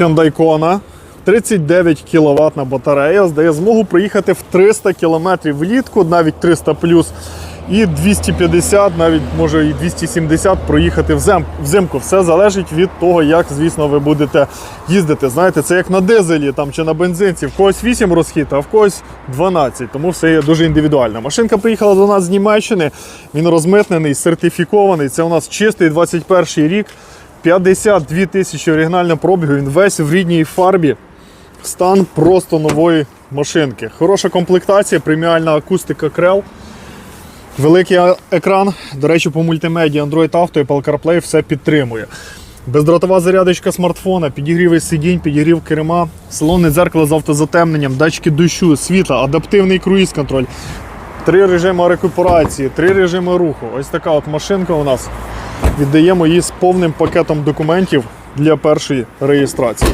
Hyundai Kona. 39 кВт батарея, здає змогу проїхати в 300 км влітку, навіть 300 плюс, і 250, навіть може і 270 проїхати взимку. Все залежить від того, як, звісно, ви будете їздити. Знаєте, це як на дизелі там, чи на бензинці. В когось 8 розхід, а в когось 12. Тому все є дуже індивідуально. Машинка приїхала до нас з Німеччини, він розмитнений, сертифікований. Це у нас чистий 21 рік. 52 тисячі оригінального пробігу, він весь в рідній фарбі. Стан просто нової машинки. Хороша комплектація, преміальна акустика Крел. Великий екран. До речі, по мультимедіа Android Auto і Apple CarPlay все підтримує. Бездротова зарядочка смартфона, підігрівий сидінь, підігрів керма, салонне дзеркало з автозатемненням, датчики дощу, світла, адаптивний круїз-контроль, три режими рекуперації, три режими руху. Ось така от машинка у нас. Віддаємо її з повним пакетом документів для першої реєстрації.